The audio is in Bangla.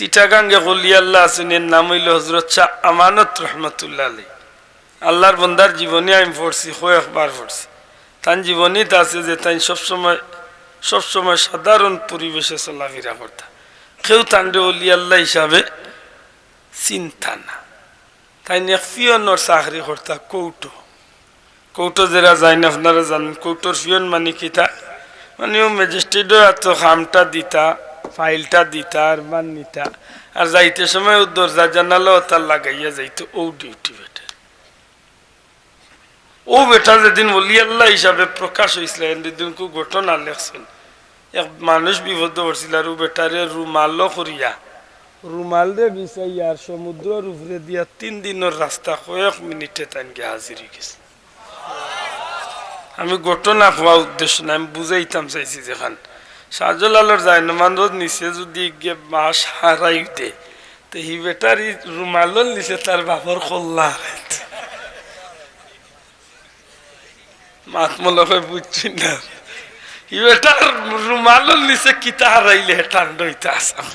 চিটাগাঙ্গে আছেন এর নাম হইল হজরত শাহ আমানত রহমতুল্লাহ আলী আল্লাহর বন্দার জীবনী আমি পড়ছি কয়েকবার পড়ছি। তার জীবনীতে আছে যে তাই সবসময় সবসময় সাধারণ পরিবেশে চলাফেরা করতা। কেউ তান্ডে অলি হিসাবে চিন্তা না। তাই নিয়ে ফিয়নর চাকরি করতা, কৌটো। কৌটো যারা যায় না আপনারা জানেন, কৌটোর ফিয়ন মানে কিতা মানে ও ম্যাজিস্ট্রেটও এত খামটা দিতা ফাইলটা দিতা আর মান নিতা। আর যাইতে সময় ও দরজা জানালো তার লাগাইয়া যাইতো। ও ডিউটি বেটা। ও বেটা যেদিন বলি, আল্লাহ হিসাবে প্রকাশ হয়েছিল এদিন খুব ঘটনা লেখছেন। এক মানুষ বিপদ পড়ছিল আর ও বেটারে রুমালো করিয়া। রুমাল রে বিছাইয়া আর সমুদ্রের উপরে দিয়া তিন দিনের রাস্তা কয়েক মিনিটে তাই গিয়ে হাজির গেছে। আমি ঘটনা হওয়া উদ্দেশ্য না আমি বুঝাইতাম চাইছি যেখান। শাহজালালের জায়নমানর নিচে যদি গিয়ে মাস হারাই দে তো হি বেটার রুমালর নিচে তার বাপর কল্লা মাত হয় বুঝছি না। হি বেটার রুমালর নিচে কিতা হারাইলে হেটান হইতে আসাম